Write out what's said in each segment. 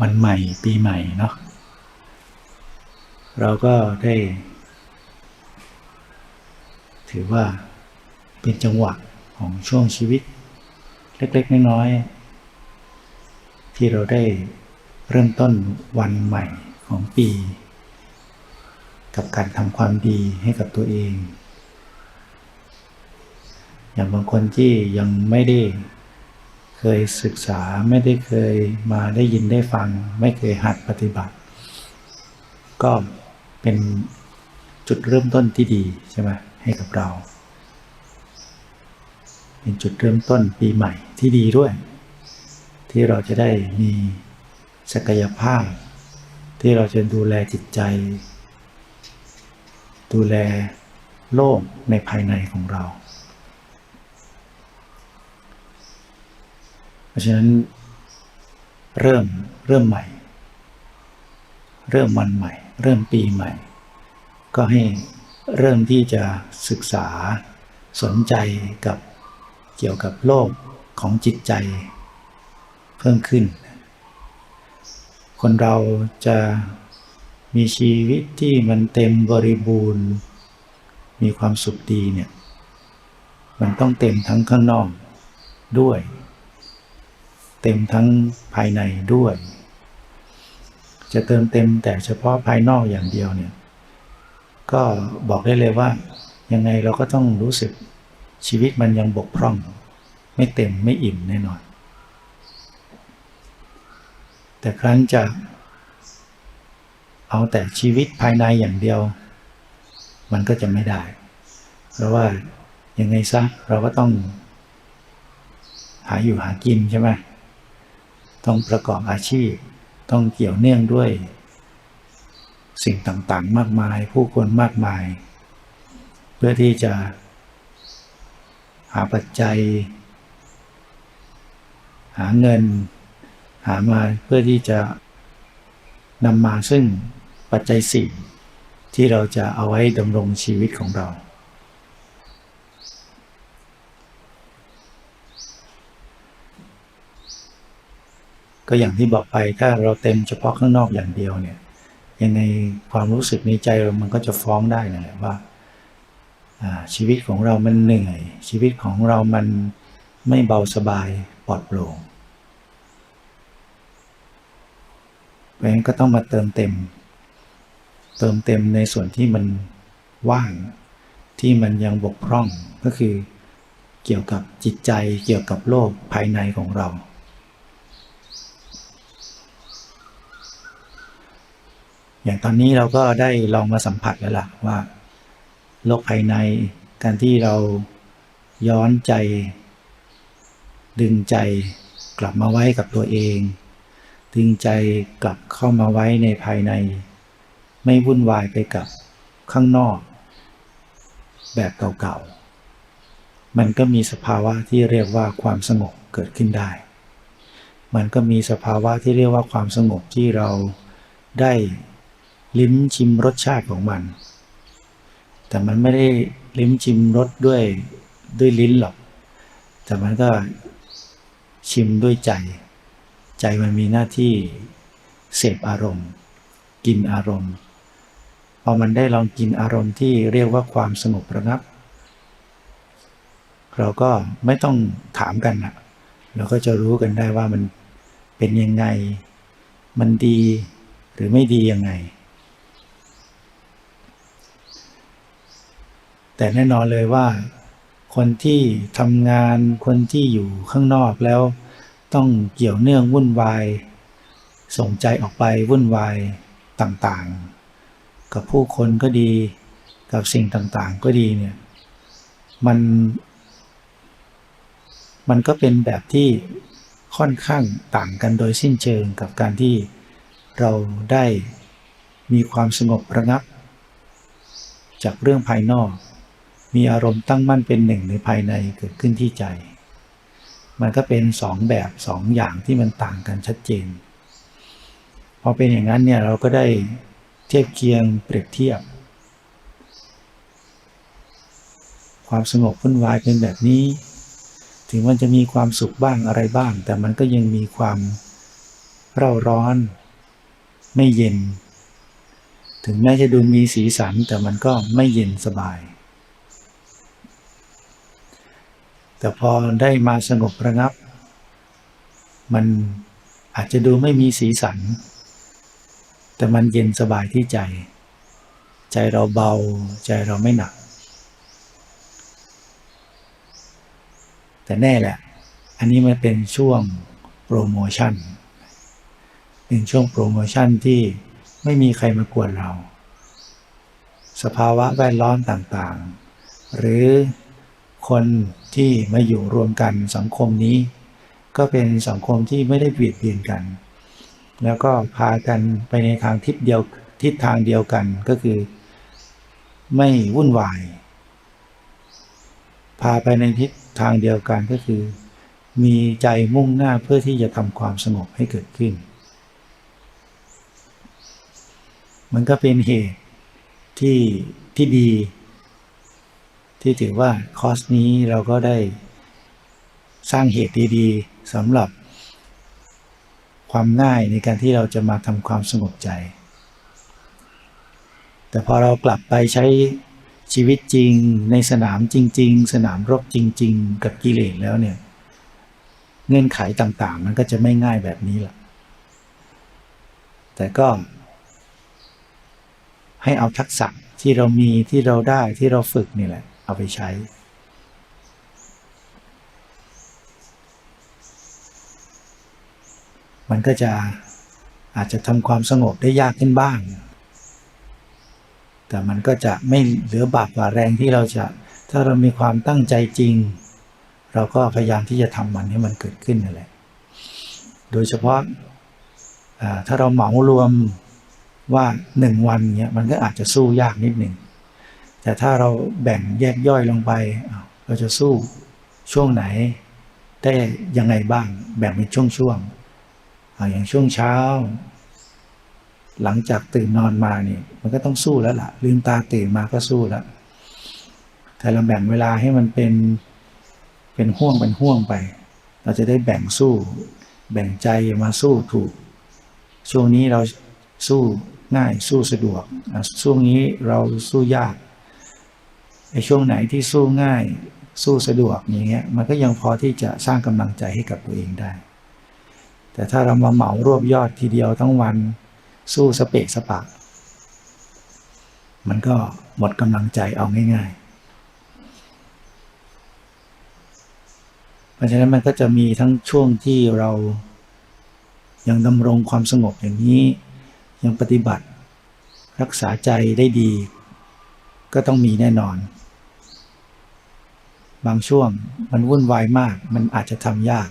วันใหม่ปีใหม่เนาะเราก็ได้ ถือว่าเป็นจังหวะของช่วงชีวิต เล็กๆน้อยๆที่เราได้เริ่มต้นวันใหม่ของปี กับการทำความดีให้กับตัวเอง อย่างบางคนที่ยังไม่ได้ เคยศึกษาไม่ได้เคยมาได้ยินได้ฟัง ไม่เคยหัดปฏิบัติ ก็เป็นจุดเริ่มต้นที่ดีใช่ไหมให้กับเรา เป็นจุดเริ่มต้นปีใหม่ที่ดีด้วย ที่เราจะได้มีศักยภาพ ที่เราจะดูแลจิตใจ ดูแลโลกในภายในของเรา เพ ราะฉะนั้นเริ่มเริ่มใหม่ เริ่มวันใหม่ เริ่มปีใหม่ ก็ให้เริ่มที่จะศึกษาสนใจกับเกี่ยวกับโลกของจิตใจเพิ่มขึ้น คนเราจะมีชีวิตที่มันเต็มบริบูรณ์ มีความสุขดีเนี่ย มันต้องเต็มทั้งข้างนอกด้วย เต็มทั้งภายในด้วย จะเติมเต็มแต่เฉพาะภายนอกอย่างเดียวเนี่ย ก็บอกได้เลยว่า ยังไงเราก็ต้องรู้สึกชีวิตมันยังบกพร่อง ไม่เต็มไม่อิ่มแน่นอน แต่ครั้นจะเอาแต่ชีวิตภายในอย่างเดียว มันก็จะไม่ได้ เพราะว่ายังไงซะเราก็ต้อง หาอยู่หากินใช่ไหม ต้องประกอบอาชีพ ต้องเกี่ยวเนื่องด้วย สิ่งต่างๆ มากมาย ผู้คนมากมาย เพื่อที่จะหาปัจจัย หาเงิน หามาเพื่อที่จะนำมาซึ่งปัจจัยสี่ที่เราจะเอาไว้ดำรงชีวิตของเรา ก็อย่างที่บอกไปถ้าเราเต็มเฉพาะข้างนอกอย่างเดียวเนี่ยยังไงความรู้สึกในใจเรามันก็จะฟ้องได้นะว่าอ่าชีวิตของเรามันเหนื่อย ชีวิตของเรามันไม่เบาสบายปลอดโปร่งเพราะฉะนั้นก็ต้องมาเติมเต็ม เติมเต็มในส่วนที่มันว่างที่มันยังบกพร่องก็คือเกี่ยวกับจิตใจเกี่ยวกับโลกภายในของเรา อย่างตอนนี้เราก็ได้ลองมาสัมผัสแล้วล่ะว่า โลกภายในการที่เราย้อนใจ ดึงใจกลับมาไว้กับตัวเอง ดึงใจกลับเข้ามาไว้ในภายใน ไม่วุ่นวายไปกับข้างนอก แบบเก่าๆ มันก็มีสภาวะที่เรียกว่าความสงบเกิดขึ้นได้ มันก็มีสภาวะที่เรียกว่าความสงบที่เราได้ ลิ้มชิมรสชาติของมัน แต่มันไม่ได้ลิ้มชิมรสด้วยด้วยลิ้นหรอก แต่มันก็ชิมด้วยใจ ใจมันมีหน้าที่เสพอารมณ์ กินอารมณ์ พอมันได้ลองกินอารมณ์ที่เรียกว่าความสงบระงับ เราก็ไม่ต้องถามกันนะเราก็จะรู้กันได้ว่ามันเป็นยังไง มันดีหรือไม่ดียังไง แต่แน่นอนเลยว่า คนที่ทำงานคนที่อยู่ข้างนอกแล้ว ต้องเกี่ยวเนื่องวุ่นวาย ส่งใจออกไปวุ่นวายต่างๆ กับผู้คนก็ดี กับสิ่งต่างๆ ก็ดีเนี่ยมัน มันก็เป็นแบบที่ค่อนข้างต่างกันโดยสิ้นเชิงกับการที่เราได้มีความสงบระงับ จากเรื่องภายนอก มีอารมณ์ตั้งมั่นเป็นหนึ่งในภายในเกิดขึ้นที่ใจ มันก็เป็นสองแบบสองอย่างที่มันต่างกันชัดเจน พอเป็นอย่างนั้นเนี่ยเราก็ได้เทียบเคียงเปรียบเทียบ ความสงบวุ่นวายเป็นแบบนี้ ถึงมันจะมีความสุขบ้างอะไรบ้าง แต่มันก็ยังมีความเร่าร้อน ไม่เย็น ถึงแม้จะดูมีสีสันแต่มันก็ไม่เย็นสบาย แต่พอได้มาสงบระงับ มันอาจจะดูไม่มีสีสัน แต่มันเย็นสบายที่ใจ ใจเราเบา ใจเราไม่หนัก แต่แน่แหละ อันนี้มันเป็นช่วงโปรโมชั่น เป็นช่วงโปรโมชั่นที่ไม่มีใครมากวนเรา สภาวะแวดล้อมต่างๆ หรือ คนที่มาอยู่รวมกันสังคมนี้ ก็เป็นสังคมที่ไม่ได้เบียดเบียนกัน แล้วก็พากันไปในทางทิศเดียวทิศทางเดียวกันก็คือ ไม่วุ่นวาย พาไปในทิศทางเดียวกันก็คือ มีใจมุ่งหน้าเพื่อที่จะทำความสงบให้เกิดขึ้น มันก็เป็นเหตุที่ที่ดี ที่ถือว่าคอร์สนี้เราก็ได้สร้างเหตุดีๆสำหรับ ความง่ายในการที่เราจะมาทำความสงบใจ แต่พอเรากลับไปใช้ชีวิตจริงในสนามจริง ๆ สนามรบจริง ๆ กับกิเลสแล้วเนี่ย เงื่อนไขต่างๆ มันก็จะไม่ง่ายแบบนี้แหละแต่ก็ ให้เอาทักษะที่เรามีที่เราได้ที่เราฝึกนี่แหละ เอาไปใช้ มันก็จะอาจจะทำความสงบได้ยากขึ้นบ้าง แต่มันก็จะไม่เหลือบากกว่าแรงที่เราจะ ถ้าเรามีความตั้งใจจริง เราก็พยายามที่จะทำมันให้มันเกิดขึ้นนั่นแหละ โดยเฉพาะถ้าเราเหมารวมว่าหนึ่งวันเนี้ยมันก็อาจจะสู้ยากนิดหนึ่ง แต่ถ้าเราแบ่งแยกย่อยลงไป เราจะสู้ช่วงไหน ได้ยังไงบ้าง แบ่งเป็นช่วงๆอย่างช่วงเช้า หลังจากตื่นนอนมาเนี่ยมันก็ต้องสู้แล้วล่ะ ลืมตาตื่นมาก็สู้แล้วแต่เราแบ่งเวลาให้มันเป็นเป็นห่วงเป็นห่วงไป เราจะได้แบ่งสู้ แบ่งใจมาสู้ถูก ช่วงนี้เราสู้ง่ายสู้สะดวกช่วงนี้เราสู้ยาก ไอ้ช่วงไหนที่สู้ง่ายสู้สะดวกอย่างเงี้ยมันก็ยังพอที่จะสร้างกำลังใจให้กับตัวเองได้ แต่ถ้าเรามาเหมารวบยอดทีเดียวทั้งวันสู้สเปะสปะ มันก็หมดกำลังใจเอาง่ายๆ เพราะฉะนั้นมันก็จะมีทั้งช่วงที่เรายังดำรงความสงบอย่างนี้ยังปฏิบัติ รักษาใจได้ดี ก็ต้องมีแน่นอน บางช่วงมันวุ่นวายมาก มันอาจจะทำยาก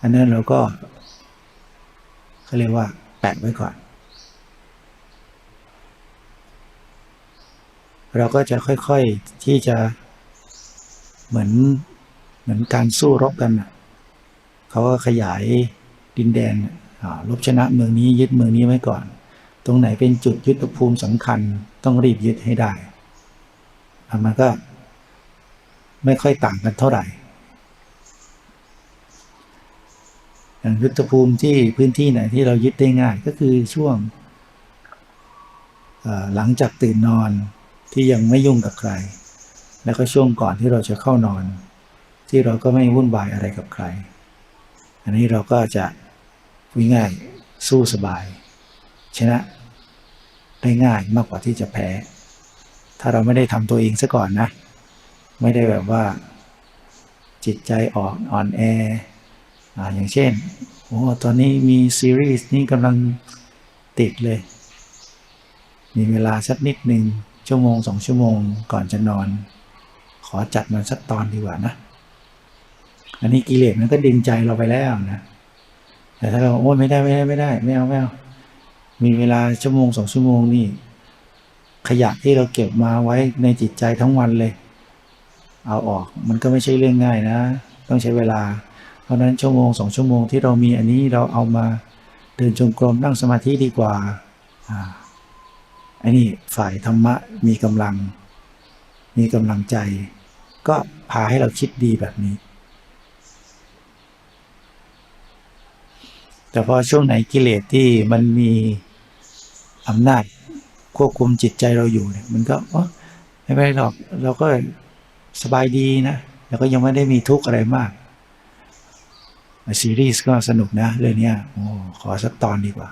อันนั้นเราก็เขาเรียกว่า แปะไว้ก่อน เราก็จะค่อยๆที่จะเหมือนเหมือนการสู้รบกันเขาก็ขยายดินแดนรบชนะเมืองนี้ยึดเมืองนี้ไว้ก่อน ตรงไหนเป็นจุดยุทธภูมิสำคัญ ต้องรีบยึดให้ได้อะมันก็ไม่ค่อยต่างกันเท่าไหร่ อย่างยุทธภูมิที่พื้นที่ไหนที่เรายึดได้ง่ายก็คือช่วงหลังจากตื่นนอนที่ยังไม่ยุ่งกับใคร แล้วก็ช่วงก่อนที่เราจะเข้านอน ที่เราก็ไม่วุ่นวายอะไรกับใคร อันนี้เราก็จะง่ายสู้สบาย ชนะ ได้ง่ายมากกว่าที่จะแพ้ ถ้าเราไม่ได้ทำตัวเองซะก่อนนะ ไม่ได้แบบว่า จิตใจอ่อนอ่อนแอออย่างเช่นโอ้ตอนนี้มีซีรีส์นี้กำลังติดเลย มีเวลาสักนิดหนึ่งชั่วโมงสองชั่วโมงก่อนจะนอน ขอจัดมันสักตอนดีกว่านะ อันนี้กิเลสมันก็ดึงใจเราไปแล้วนะแต่ถ้าเราโอ้ไม่ได้ไม่ได้ไม่ได้ ไม่เอาไม่เอา มีเวลาชั่วโมงสองชั่วโมงนี่ ขยะที่เราเก็บมาไว้ในจิตใจทั้งวันเลย เอาออกมันก็ไม่ใช่เรื่องง่ายนะ ต้องใช้เวลา เพราะนั้นชั่วโมงสองชั่วโมงที่เรามีอันนี้เราเอามาเดินจงกรมนั่งสมาธิดีกว่าอ่าอันนี้ฝ่ายธรรมะมีกำลัง มีกำลังใจ ก็พาให้เราคิดดีแบบนี้ แต่พอช่วงไหนกิเลสที่มันมี อำนาจควบคุมจิตใจเราอยู่เนี่ยมันก็ไม่เป็นไรหรอกเราก็สบายดีนะแล้วก็ยังไม่ได้มีทุกข์อะไรมากซีรีส์ก็สนุกนะเรื่องเนี้ยโอ้ขอสักตอนดีกว่า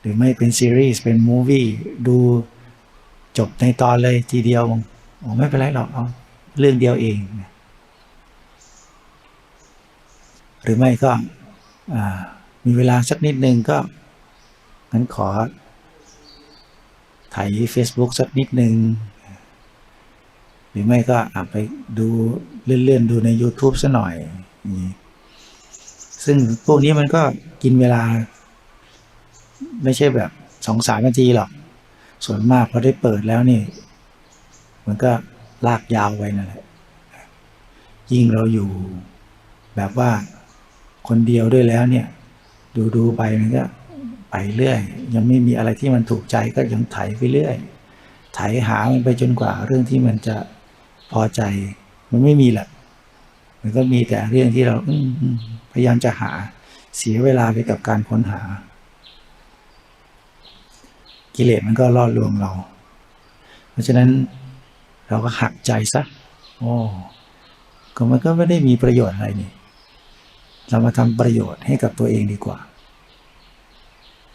หรือไม่เป็นซีรีส์เป็นมูวี่ดูจบในตอนเลยทีเดียวโอ้ไม่เป็นไรหรอกเอาเรื่องเดียวเอง หรือไม่ก็มีเวลาสักนิดนึงก็งั้นขอ ถ่าย Facebook สักนิดนึงหรือไม่ก็อาไปดูเลื่อนๆดูใน YouTube ซะหน่อย ซึ่งพวกนี้มันก็กินเวลา ไม่ใช่แบบสองสามนาทีหรอก ส่วนมากพอได้เปิดแล้วนี่ มันก็ลากยาวไปนั่นแหละ ยิ่งเราอยู่แบบว่าคนเดียวด้วยแล้วเนี่ย ดูดูไปมันก็ ไปเรื่อย ยังไม่มีอะไรที่มันถูกใจก็ยังไถไปเรื่อยไถหามันไปจนกว่าเรื่องที่มันจะพอใจ มันไม่มีแหละมันก็มีแต่เรื่องที่เราพยายามจะหาเสียเวลาไปกับการค้นหา กิเลสมันก็ล่อลวงเรา เพราะฉะนั้นเราก็หักใจซะโอ้ก็มันก็ไม่ได้มีประโยชน์อะไรนี่ เรามาทำประโยชน์ให้กับตัวเองดีกว่า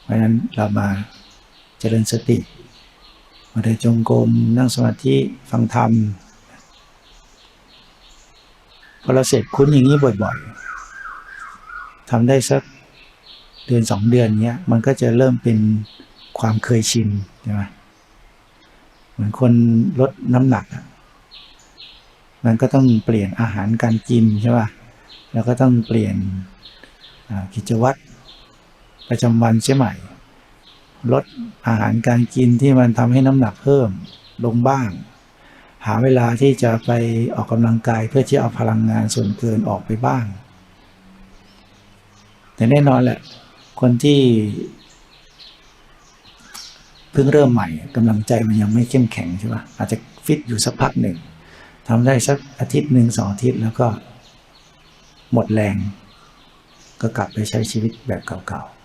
ราะฉะนั้นเรามาเจริญสติ มาเดินจงกรมนั่งสมาธิฟังธรรมพอเราเสร็จคุ้นอย่างนี้บ่อยๆทำได้สักเดือนสองเดือนเนี้ยมันก็จะเริ่มเป็นความเคยชินใช่ไหมเหมือนคนลดน้ำหนัก มันก็ต้องเปลี่ยนอาหารการกินใช่ป่ะแล้วก็ต้องเปลี่ยนกิจวัตร ประจำวันใช่ไหมลดอาหารการกินที่มันทำให้น้ำหนักเพิ่มลงบ้าง หาเวลาที่จะไปออกกำลังกายเพื่อที่เอาพลังงานส่วนเกินออกไปบ้าง แต่แน่นอนแหละ คนที่เพิ่งเริ่มใหม่กำลังใจมันยังไม่เข้มแข็งใช่ปะอาจจะฟิตอยู่สักพักหนึ่งทำได้สักอาทิตย์หนึ่งสองอาทิตย์แล้วก็หมดแรง ก็กลับไปใช้ชีวิตแบบเก่าๆ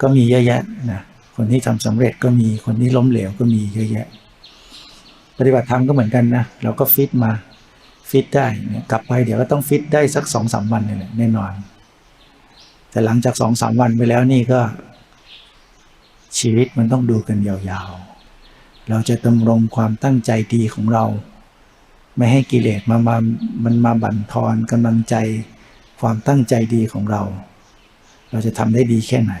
ก็มีเยอะแยะนะคนที่ทำสำเร็จก็มีคนที่ล้มเหลวก็มีเยอะแยะ ปฏิบัติธรรมก็เหมือนกันนะเราก็ฟิตมาฟิตได้เนี่ยกลับไปเดี๋ยวก็ต้องฟิตได้สักสองสามวันนี่แหละแน่นอน แต่หลังจากสองสามวันไปแล้วนี่ก็ ชีวิตมันต้องดูกันยาวๆ เราจะดำรงความตั้งใจดีของเรา ไม่ให้กิเลสมามามันมาบั่นทอนกำลังใจความตั้งใจดีของเรา เราจะทำได้ดีแค่ไหน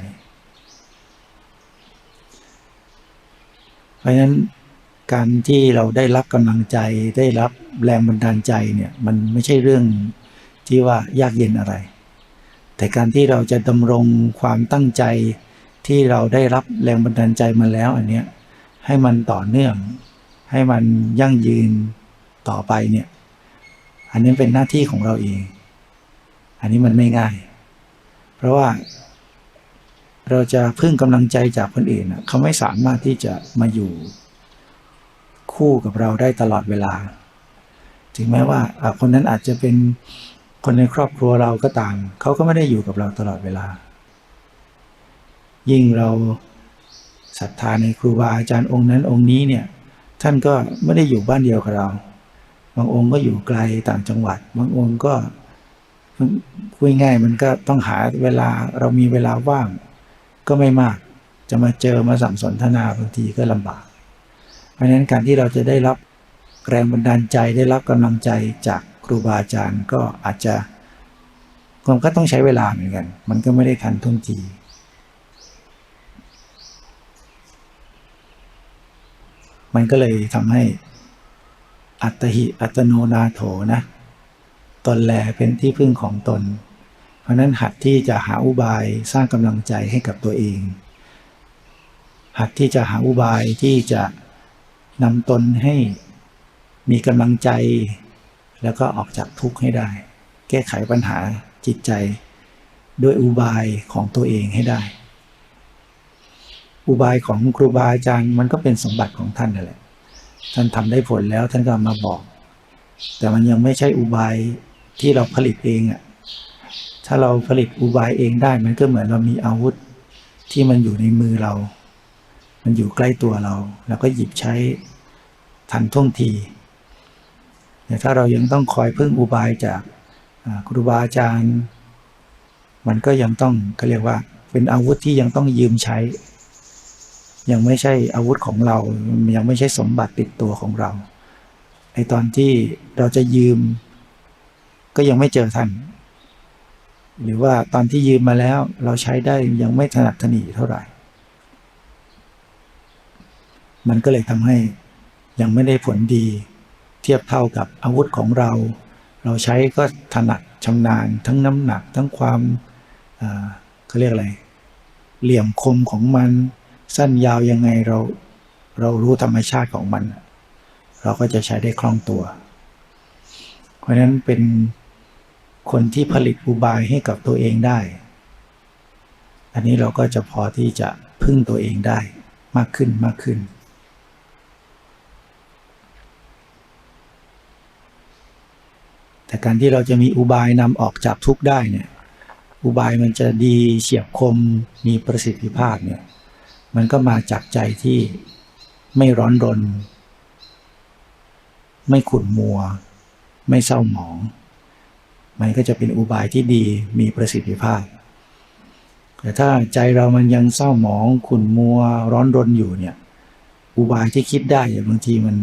เพ ราะฉะนั้นการที่เราได้รับกำลังใจได้รับแรงบันดาลใจเนี่ยมันไม่ใช่เรื่องที่ว่ายากเย็นอะไร แต่การที่เราจะดำรงความตั้งใจที่เราได้รับแรงบันดาลใจมาแล้วอันเนี้ยให้มันต่อเนื่อง ให้มันยั่งยืนต่อไปเนี่ยอันนี้เป็นหน้าที่ของเราเอง อันนี้มันไม่ง่าย เพราะว่า เราจะพึ่งกำลังใจจากคนอื่นนะเขาไม่สามารถที่จะมาอยู่ คู่กับเราได้ตลอดเวลา ถึงแม้ว่าคนนั้นอาจจะเป็นคนในครอบครัวเราก็ตามเขาก็ไม่ได้อยู่กับเราตลอดเวลา ยิ่งเราศรัทธาในครูบาอาจารย์องค์นั้นองค์นี้เนี่ยท่านก็ไม่ได้อยู่บ้านเดียวกับเรา บางองค์ก็อยู่ไกลต่างจังหวัด บางองค์ก็คุยง่ายมันก็ต้องหาเวลาเรามีเวลาว่าง ก็ไม่มาก จะมาเจอมาสัมสนทนาบางทีก็ลำบาก เพราะฉะนั้นการที่เราจะได้รับแรงบันดาลใจได้รับกำลังใจจากครูบาอาจารย์ก็อาจจะมันก็ต้องใช้เวลาเหมือนกัน มันก็ไม่ได้ทันท่วงทีมันก็เลยทำให้อัตหิอัตโนนาโถนะ ตนแลเป็นที่พึ่งของตน เพราะฉะนั้นหัดที่จะหาอุบายสร้างกำลังใจให้กับตัวเอง หัดที่จะหาอุบายที่จะนำตนให้มีกำลังใจ แล้วก็ออกจากทุกข์ให้ได้ แก้ไขปัญหาจิตใจ ด้วยอุบายของตัวเองให้ได้ อุบายของครูบาอาจารย์มันก็เป็นสมบัติของท่านนั่นแหละท่านทำได้ผลแล้วท่านก็มาบอก แต่มันยังไม่ใช่อุบายที่เราผลิตเองอะ่ะ ถ้าเราผลิตอุบายเองได้มันก็เหมือนเรามีอาวุธที่มันอยู่ในมือเรา มันอยู่ใกล้ตัวเรา แล้วก็หยิบใช้ทันท่วงทีแต่ถ้าเรายังต้องคอยพึ่งอุบายจากครูบาอาจารย์ มันก็ยังต้องก็เรียกว่า เป็นอาวุธที่ยังต้องยืมใช้ ยังไม่ใช่อาวุธของเรา ยังไม่ใช่สมบัติติดตัวของเราในตอนที่เราจะยืม ก็ยังไม่เจอท่าน หรือว่าตอนที่ยืมมาแล้วเราใช้ได้ยังไม่ถนัดถนีเท่าไหร่ มันก็เลยทำให้ยังไม่ได้ผลดี เทียบเท่ากับอาวุธของเรา เราใช้ก็ถนัดชำนาญทั้งน้ำหนักทั้งความเขาเรียกอะไร เหลี่ยมคมของมัน สั้นยาวยังไงเราเรารู้ธรรมชาติของมัน เราก็จะใช้ได้คล่องตัว เพราะนั้นเป็น คนที่ผลิตอุบายให้กับตัวเองได้ อันนี้เราก็จะพอที่จะพึ่งตัวเองได้มากขึ้นมากขึ้น แต่การที่เราจะมีอุบายนำออกจากทุกข์ได้เนี่ยอุบายมันจะดีเฉียบคมมีประสิทธิภาพเนี่ยมันก็มาจากใจที่ไม่ร้อนรน ไม่ขุ่นมัว ไม่เศร้าหมอง มันก็จะเป็นอุบายที่ดีมีประสิทธิภาพ แต่ถ้าใจเรามันยังเศร้าหมองขุ่นมัวร้อนรนอยู่เนี่ย อุบายที่คิดได้อย่างบางทีมัน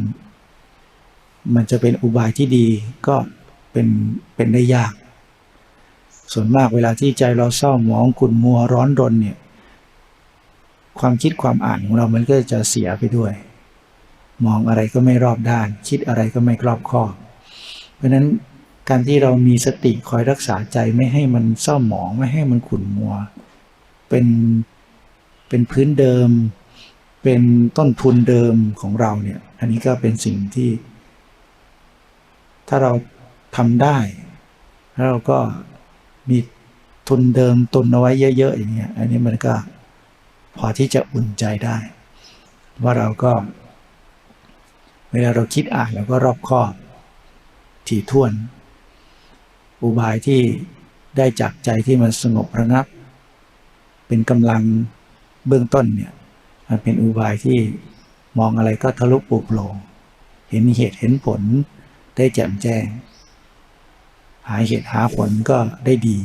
มันจะเป็นอุบายที่ดีก็เป็นเป็นได้ยาก ส่วนมากเวลาที่ใจเราเศร้าหมองขุ่นมัวร้อนรนเนี่ย ความคิดความอ่านของเรามันก็จะเสียไปด้วย มองอะไรก็ไม่รอบด้าน คิดอะไรก็ไม่รอบคอบ เพราะฉะนั้น การที่เรามีสติคอยรักษาใจไม่ให้มันเศร้าหมองไม่ให้มันขุ่นมัว เป็นเป็นพื้นเดิม เป็นต้นทุนเดิมของเราเนี่ยอันนี้ก็เป็นสิ่งที่ ถ้าเราทำได้ แล้วเราก็มีทุนเดิมตุนเอาไว้เยอะ ๆ อย่างเงี้ยอันนี้มันก็พอที่จะอุ่นใจได้ ว่าเราก็ เวลาเราคิดอ่านเราก็รอบคอบถี่ถ้วน อุบายที่ได้จากใจที่มันสงบระงับ เป็นกำลังเบื้องต้นเนี่ยมันเป็นอุบายที่มองอะไรก็ทะลุปลุกโปรงเห็นเหตุเห็นผลได้แจ่มแจ้ง หาเหตุหาผลก็ได้ดี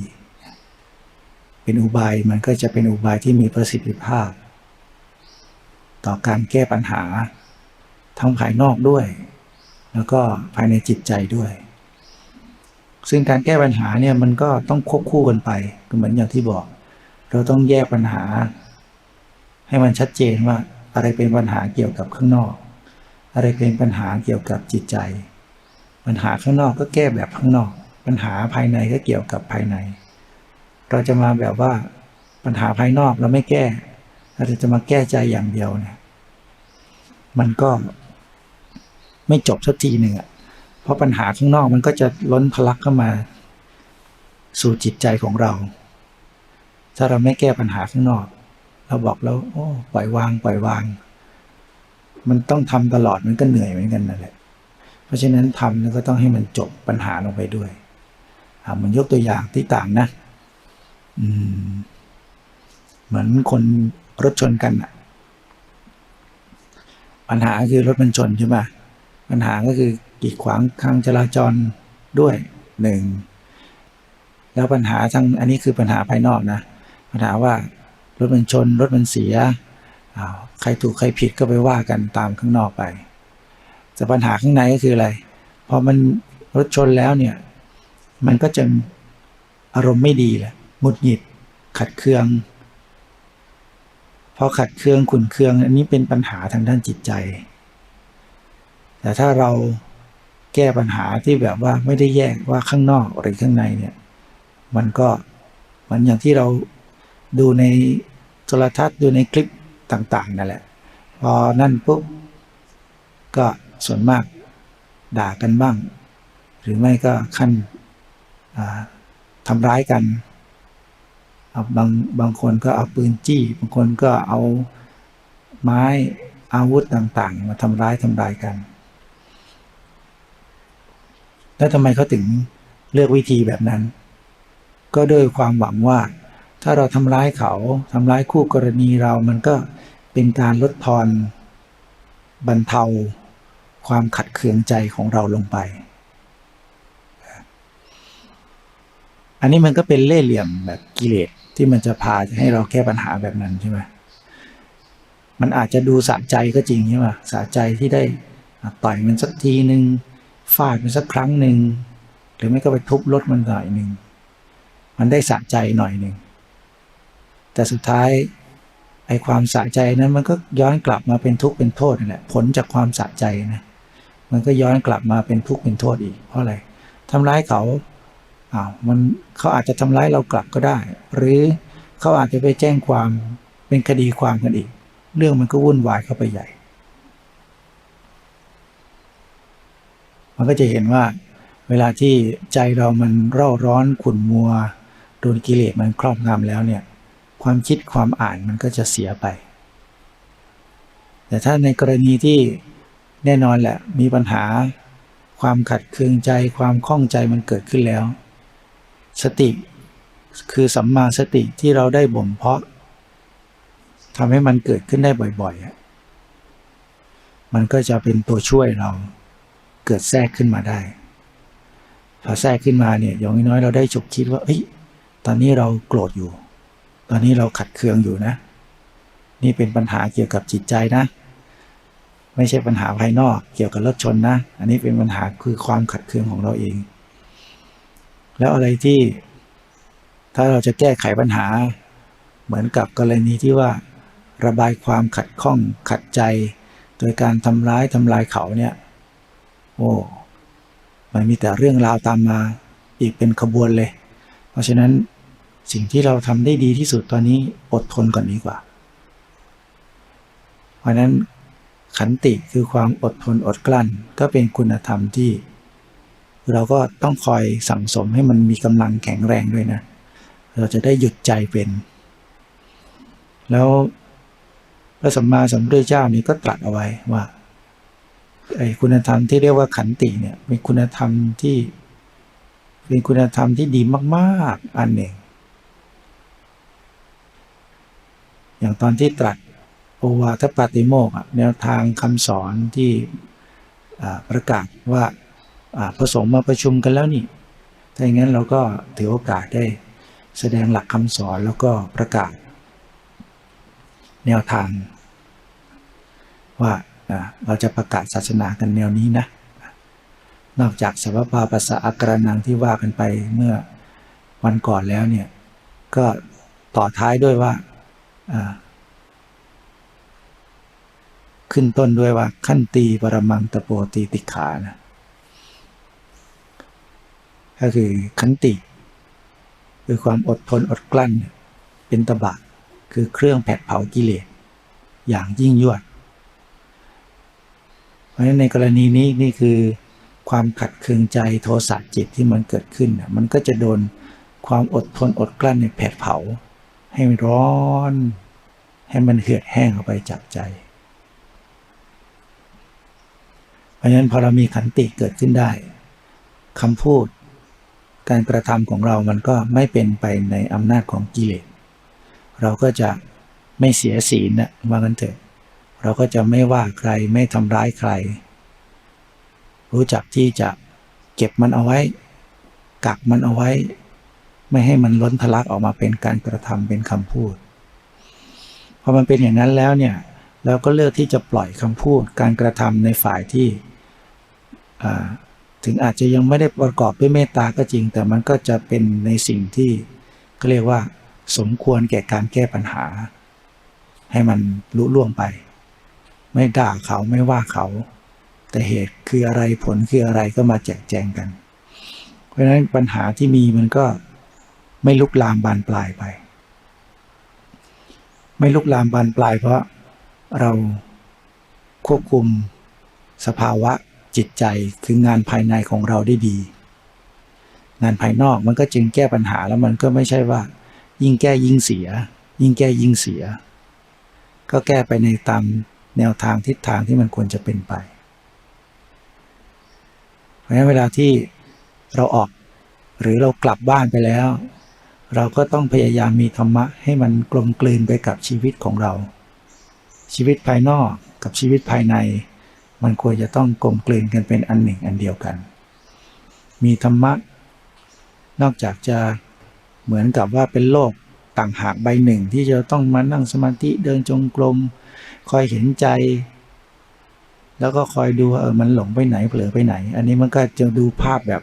เป็นอุบายมันก็จะเป็นอุบายที่มีประสิทธิภาพ ต่อการแก้ปัญหาทั้งภายนอกด้วย แล้วก็ภายในจิตใจด้วย ซึ่งการแก้ปัญหาเนี่ยมันก็ต้องควบคู่กันไปก็เหมือนอย่างที่บอก เราต้องแยกปัญหา ให้มันชัดเจนว่าอะไรเป็นปัญหาเกี่ยวกับข้างนอก อะไรเป็นปัญหาเกี่ยวกับจิตใจ ปัญหาข้างนอกก็แก้แบบข้างนอก ปัญหาภายในก็เกี่ยวกับภายใน เราจะมาแบบว่าปัญหาภายนอกเราไม่แก้เราจะมาแก้ใจอย่างเดียวเนี่ยมันก็ไม่จบสักทีหนึ่งอะ ราะปัญหาข้างนอกมันก็จะล้นทะลักเข้ามา สู่จิตใจของเรา ถ้าเราไม่แก้ปัญหาข้างนอก เราบอกแล้วโอ้ปล่อยวาง ปล่อยวาง มันต้องทำตลอดมันก็เหนื่อยเหมือนกันนั่นแหละ เพราะฉะนั้นทำแล้วก็ต้องให้มันจบปัญหาลงไปด้วยอ่ามันยกตัวอย่างที่ต่างนะ อืม เหมือนคนรถชนกันอะปัญหาคือรถมันชนใช่ไหมปัญหาก็คือ กีดขวางทางจราจรด้วยหนึ่งแล้วปัญหาทางอันนี้คือปัญหาภายนอกนะปัญหาว่ารถมันชนรถมันเสียใครถูกใครผิดก็ไปว่ากันตามข้างนอกไป แต่ปัญหาข้างในก็คืออะไรพอมันรถชนแล้วเนี่ยมันก็จะอารมณ์ไม่ดีแหละหงุดหงิดขัดเคือง พอขัดเคืองขุนเคือง อันนี้เป็นปัญหาทางด้านจิตใจ แต่ถ้าเรา ก้ปัญหาที่แบบว่าไม่ได้แยกว่าข้างนอกหรือข้างในเนี่ย มันก็มันอย่างที่เราดูในโทรทัศน์ดูในคลิปต่างๆนั่นแหละ พอนั่นปุ๊บก็ส่วนมากด่ากันบ้าง หรือไม่ก็ขั้นทำร้ายกันบางบางคนก็เอาปืนจี้ บางคนก็เอาไม้อาวุธต่างๆ มาทำร้ายทำลายกัน แล้วทำไมเขาถึงเลือกวิธีแบบนั้น ก็ด้วยความหวังว่า ถ้าเราทำร้ายเขาทำร้ายคู่กรณีเรามันก็เป็นการลดทอนบรรเทาความขัดเคืองใจของเราลงไป อันนี้มันก็เป็นเล่ห์เหลี่ยมแบบกิเลสที่มันจะพาให้เราแก้ปัญหาแบบนั้นใช่ไหมมันอาจจะดูสะใจก็จริงใช่ไหมสะใจที่ได้ต่อยมันสักทีหนึ่ง ฟาดมันสักครั้งหนึ่งหรือไม่ก็ไปทุบรถมันหน่อยหนึ่งมันได้สะใจหน่อยหนึ่งแต่สุดท้ายไอ้ความสะใจนั้นมันก็ย้อนกลับมาเป็นทุกข์เป็นโทษนั่แหละผลจากความสะใจนะมันก็ย้อนกลับมาเป็นทุกข์เป็นโทษอีก เพราะอะไรทำร้ายเขาอ้าวมันเขาอาจจะทำร้ายเรากลับก็ได้ หรือเขาอาจจะไปแจ้งความเป็นคดีความกันอีก เรื่องมันก็วุ่นวายเข้าไปใหญ่ มันก็จะเห็นว่า เวลาที่ใจเรามันเร่าร้อนขุ่นมัวโดนกิเลสมันครอบงำแล้วเนี่ย ความคิดความอ่านมันก็จะเสียไป แต่ถ้าในกรณีที่แน่นอนแหละ มีปัญหา ความขัดเคืองใจความข้องใจมันเกิดขึ้นแล้ว สติคือสัมมาสติที่เราได้บ่มเพาะทำให้มันเกิดขึ้นได้บ่อยๆ มันก็จะเป็นตัวช่วยเรา เกิดแทรกขึ้นมาได้ พอแทรกขึ้นมาเนี่ยอย่างน้อยเราได้ฉุกคิดว่าเฮ้ยตอนนี้เราโกรธอยู่ ตอนนี้เราขัดเคืองอยู่นะ นี่เป็นปัญหาเกี่ยวกับจิตใจนะ ไม่ใช่ปัญหาภายนอกเกี่ยวกับรถชนนะ อันนี้เป็นปัญหาคือความขัดเคืองของเราเอง แล้วอะไรที่ถ้าเราจะแก้ไขปัญหา เหมือนกับกรณีที่ว่าระบายความขัดข้องขัดใจ โดยการทำร้ายทำลายเขาเนี่ย โอ้มันมีแต่เรื่องราวตามมาอีกเป็นขบวนเลย เพราะฉะนั้นสิ่งที่เราทำได้ดีที่สุดตอนนี้อดทนก่อนดีกว่า เพราะนั้นขันติคือความอดทนอดกลั้นก็เป็นคุณธรรมที่ เราก็ต้องคอยสั่งสมให้มันมีกำลังแข็งแรงด้วยนะ เราจะได้หยุดใจเป็น แล้วพระสัมมาสัมพุทธเจ้านี่ก็ตรัสเอาไว้ว่า ไอ้คุณธรรมที่เรียกว่าขันติเนี่ย เป็นคุณธรรมที่ เป็นคุณธรรมที่ดีมากๆ อันหนึ่ง อย่างตอนที่ตรัสโอวาทปาติโมกอะแนวทางคำสอนที่ประกาศว่าอ่าพระสงฆ์มาประชุมกันแล้วนี่ ถ้าอย่างนั้นเราก็ถือโอกาสได้แสดงหลักคำสอนแล้วก็ประกาศ แนวทางว่า อ่าเราจะประกาศศาสนากันแนวนี้นะ นอกจากสัพพะภาษาอักรนังที่ว่ากันไปเมื่อวันก่อนแล้วเนี่ย ก็ต่อท้ายด้วยว่า ขึ้นต้นด้วยว่าขั้นตีปรมังตะโปตีติขานะก็คือขันติ คือความอดทนอดกลั้น เป็นตบะ คือเครื่องแผดเผากิเลสอย่างยิ่งยวด ราะฉะนั้นในกรณีนี้นี่คือความขัดเคืองใจโทสะจิตที่มันเกิดขึ้นน่ะมันก็จะโดนความอดทนอดกลั้นในแผดเผา ให้มันร้อน ให้มันเหือดแห้งออกไปจากใจ เพราะฉะนั้นพอเรามีขันติเกิดขึ้นได้คำพูด การกระทำของเรามันก็ไม่เป็นไปในอำนาจของกิเลสเราก็จะไม่เสียศีลนะว่ากันเถอะ เราก็จะไม่ว่าใครไม่ทำร้ายใคร รู้จักที่จะเก็บมันเอาไว้ กักมันเอาไว้ ไม่ให้มันล้นทะลักออกมาเป็นการกระทำเป็นคำพูดพอมันเป็นอย่างนั้นแล้วเนี่ยเราก็เลือกที่จะปล่อยคำพูดการกระทำในฝ่ายที่ถึงอาจจะยังไม่ได้ประกอบด้วยเมตตาก็จริง แต่มันก็จะเป็นในสิ่งที่ก็เรียกว่า สมควรแก่การแก้ปัญหา ให้มันลุล่วงไป ไม่ด่าเขาไม่ว่าเขา แต่เหตุคืออะไรผลคืออะไรก็มาแจกแจงกัน เพราะฉะนั้นปัญหาที่มีมันก็ไม่ลุกลามบานปลายไป ไม่ลุกลามบานปลายเพราะเราควบคุมสภาวะจิตใจคืองานภายในของเราได้ดี งานภายนอกมันก็จึงแก้ปัญหาแล้วมันก็ไม่ใช่ว่า ยิ่งแก้ยิ่งเสีย ยิ่งแก้ยิ่งเสีย ก็แก้ไปในตาม แนวทางทิศทางที่มันควรจะเป็นไป เพราะฉะนั้นเวลาที่เราออกหรือเรากลับบ้านไปแล้ว เราก็ต้องพยายามมีธรรมะให้มันกลมกลืนไปกับชีวิตของเรา ชีวิตภายนอกกับชีวิตภายใน มันควรจะต้องกลมกลืนกันเป็นอันหนึ่งอันเดียวกัน มีธรรมะนอกจากจะเหมือนกับว่าเป็นโลก ต่างหากใบหนึ่งที่จะต้องมานั่งสมาธิเดินจงกรมคอยเห็นใจ แล้วก็คอยดูเออมันหลงไปไหนเผลอไปไหน อันนี้มันก็จะดูภาพแบบ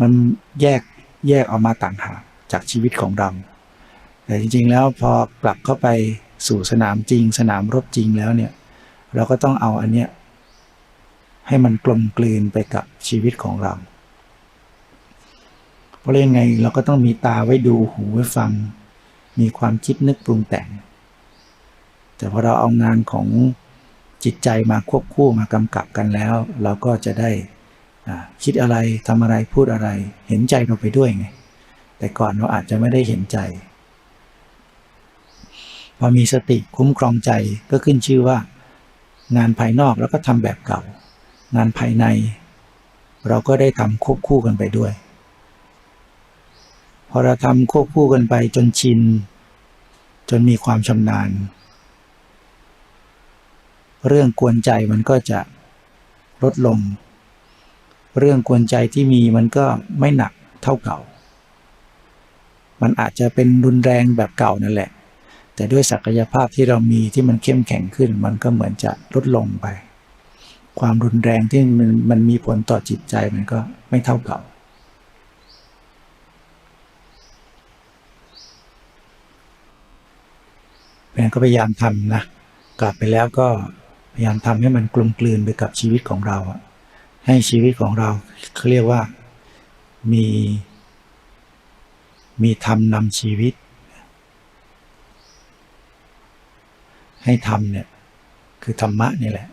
มันแยกแยกออกมาต่างหากจากชีวิตของเรา แต่จริงๆแล้วพอกลับเข้าไปสู่สนามจริง สนามรบจริงแล้วเนี่ย เราก็ต้องเอาอันเนี้ยให้มันกลมกลืนไปกับชีวิตของเรา ราะยังไงเราก็ต้องมีตาไว้ดูหูไว้ฟัง มีความคิดนึกปรุงแต่ง แต่พอเราเอางานของจิตใจมาควบคู่มากำกับกันแล้ว เราก็จะได้คิดอะไรทำอะไรพูดอะไร เห็นใจเราไปด้วยไง แต่ก่อนเราอาจจะไม่ได้เห็นใจ พอมีสติคุ้มครองใจก็ขึ้นชื่อว่า งานภายนอกเราก็ทำแบบเก่า งานภายใน เราก็ได้ทำควบคู่กันไปด้วย พอเราทำควบคู่กันไปจนชิน จนมีความชำนาญ เรื่องกวนใจมันก็จะลดลง เรื่องกวนใจที่มีมันก็ไม่หนักเท่าเก่า มันอาจจะเป็นรุนแรงแบบเก่านั่นแหละ แต่ด้วยศักยภาพที่เรามีที่มันเข้มแข็งขึ้น มันก็เหมือนจะลดลงไป ความรุนแรงที่มันมันมีผลต่อจิตใจมันก็ไม่เท่าเก่า เพราะฉะนั้นก็พยายามทำนะกลับไปแล้วก็พยายามทำให้มันกลมกลืนไปกับชีวิตของเรา ให้ชีวิตของเราเขาเรียกว่ามี มีธรรมนำชีวิต ให้ธรรมเนี่ยคือธรรมะนี่แหละ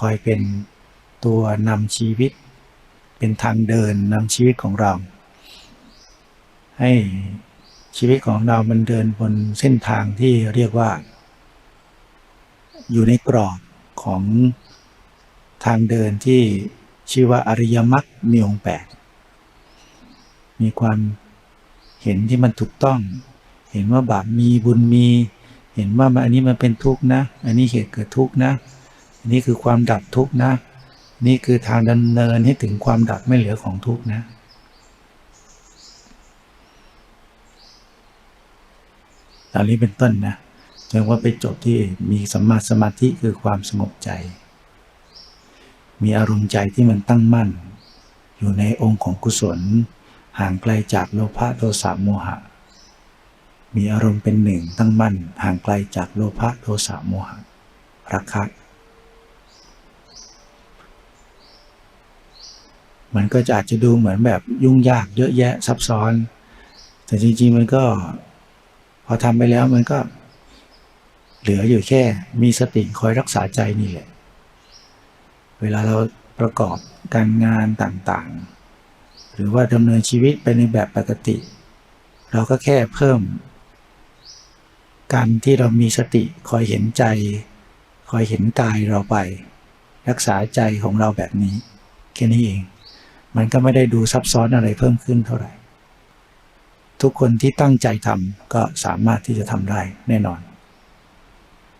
คอยเป็นตัวนำชีวิต เป็นทางเดินนำชีวิตของเรา ให้ ชีวิตของเรามันเดินบนเส้นทางที่เรียกว่า อยู่ในกรอบของทางเดินที่ชื่อว่าอริยมรรคมีองค์แปดมีความเห็นที่มันถูกต้อง เห็นว่าบาปมีบุญมี เห็นว่ามันอันนี้มันเป็นทุกข์นะ อันนี้เหตุเกิดทุกข์นะ อันนี้คือความดับทุกข์นะ นี่คือทางดำเนินให้ถึงความดับไม่เหลือของทุกข์นะ เหล่านี้เป็นต้นนะจนว่าไปจบที่มีสัมมาสมาธิคือความสงบใจ มีอารมณ์ใจที่มันตั้งมั่น อยู่ในองค์ของกุศล ห่างไกลจากโลภะโทสะโมหะ มีอารมณ์เป็นหนึ่งตั้งมั่น ห่างไกลจากโลภะโทสะโมหะรักคะมันก็จะอาจจะดูเหมือนแบบยุ่งยากเยอะแยะซับซ้อน แต่จริงๆมันก็ พอทำไปแล้วมันก็ เหลืออยู่แค่ มีสติคอยรักษาใจนี่แหละ เวลาเราประกอบการงานต่างๆ หรือว่าดำเนินชีวิตไปในแบบปกติ เราก็แค่เพิ่ม การที่เรามีสติคอยเห็นใจ คอยเห็นกายเราไป รักษาใจของเราแบบนี้แค่นี้เอง มันก็ไม่ได้ดูซับซ้อนอะไรเพิ่มขึ้นเท่าไหร่ ทุกคนที่ตั้งใจทำก็สามารถที่จะทำได้แน่นอน